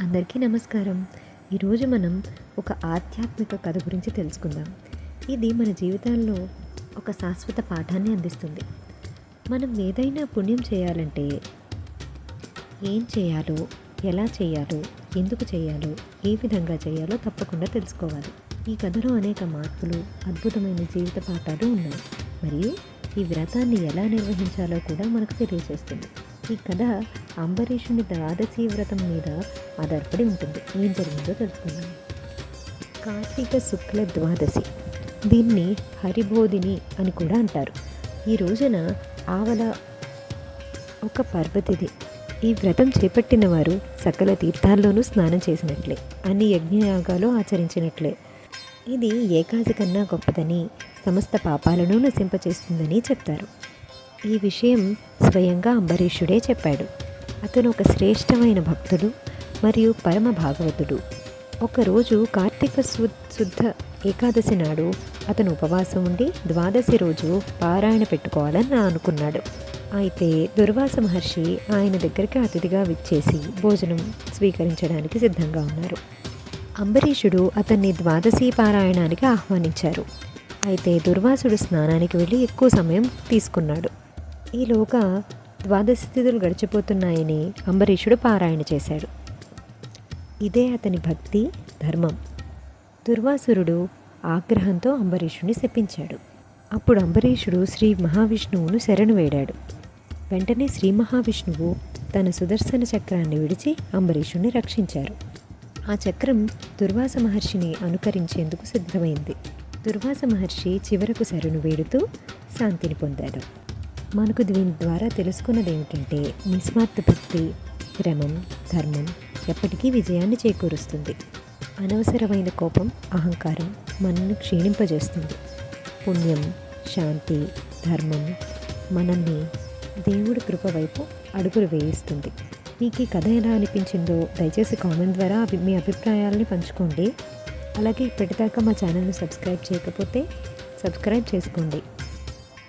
అందరికీ నమస్కారం. ఈరోజు మనం ఒక ఆధ్యాత్మిక కథ గురించి తెలుసుకుందాం. ఇది మన జీవితాల్లో ఒక శాశ్వత పాఠాన్ని అందిస్తుంది. మనం ఏదైనా పుణ్యం చేయాలంటే ఏం చేయాలో ఎలా చేయాలో ఎందుకు చేయాలో ఏ విధంగా చేయాలో తప్పకుండా తెలుసుకోవాలి. ఈ కథలో అనేక మార్పులు అద్భుతమైన జీవిత పాఠాలు ఉన్నాయి. మరియు ఈ వ్రతాన్ని ఎలా నిర్వహించాలో కూడా మనకు తెలియజేస్తుంది. ఈ కథ అంబరీషుని ద్వాదశి వ్రతం మీద ఆధారపడి ఉంటుంది. ఏం జరిగిందో తెలుసుకుందాం. కార్తీక శుక్ల ద్వాదశి. దీన్ని హరిబోధిని అని కూడా అంటారు. ఈ రోజున ఆవల ఒక పర్వతిది. ఈ వ్రతం చేపట్టిన వారు సకల తీర్థాల్లోనూ స్నానం చేసినట్లే అన్ని యజ్ఞయాగాలు ఆచరించినట్లే. ఇది ఏకాది కన్నా గొప్పదని సమస్త పాపాలను నశింపచేస్తుందని చెప్తారు. ఈ విషయం స్వయంగా అంబరీషుడే చెప్పాడు. అతను ఒక శ్రేష్టమైన భక్తుడు మరియు పరమ భాగవతుడు ఒకరోజు కార్తీక శుద్ధ ఏకాదశి నాడు అతను ఉపవాసం ఉండి ద్వాదశి రోజు పారాయణ పెట్టుకోవాలని అనుకున్నాడు. అయితే దుర్వాస మహర్షి ఆయన దగ్గరికి అతిథిగా విచ్చేసి భోజనం స్వీకరించడానికి సిద్ధంగా ఉన్నారు. అంబరీషుడు అతన్ని ద్వాదశి పారాయణానికి ఆహ్వానించారు. అయితే దుర్వాసుడు స్నానానికి వెళ్ళి ఎక్కువ సమయం తీసుకున్నాడు. ఈలోగా ద్వాదశి తిథులు గడిచిపోతున్నాయని అంబరీషుడు పారాయణ చేశాడు. ఇదే అతని భక్తి ధర్మం. దుర్వాసురుడు ఆగ్రహంతో అంబరీషుని శపించాడు. అప్పుడు అంబరీషుడు శ్రీ మహావిష్ణువును శరణు వేడాడు. వెంటనే శ్రీ మహావిష్ణువు తన సుదర్శన చక్రాన్ని విడిచి అంబరీషుని రక్షించారు. ఆ చక్రం దుర్వాస మహర్షిని అనుకరించేందుకు సిద్ధమైంది. దుర్వాస మహర్షి చివరకు శరణు వేడుతూ శాంతిని పొందాడు. మనకు దీని ద్వారా తెలుసుకున్నది ఏమిటంటే నిస్వార్థ భక్తి క్రమం ధర్మం ఎప్పటికీ విజయాన్ని చేకూరుస్తుంది. అనవసరమైన కోపం అహంకారం మనల్ని క్షీణింపజేస్తుంది. పుణ్యం శాంతి ధర్మం మనల్ని దేవుడి కృప వైపు అడుగులు వేయిస్తుంది. మీకు ఈ కథ ఎలా అనిపించిందో దయచేసి కామెంట్ ద్వారా మీ అభిప్రాయాలని పంచుకోండి. అలాగే ఇప్పటిదాకా మా ఛానల్ని సబ్స్క్రైబ్ చేయకపోతే సబ్స్క్రైబ్ చేసుకోండి.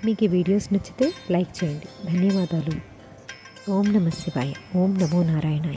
మీకు ఈ వీడియోస్ నచ్చితే లైక్ చేయండి. ధన్యవాదాలు. ఓం నమ శివాయ. ఓం నమో నారాయణ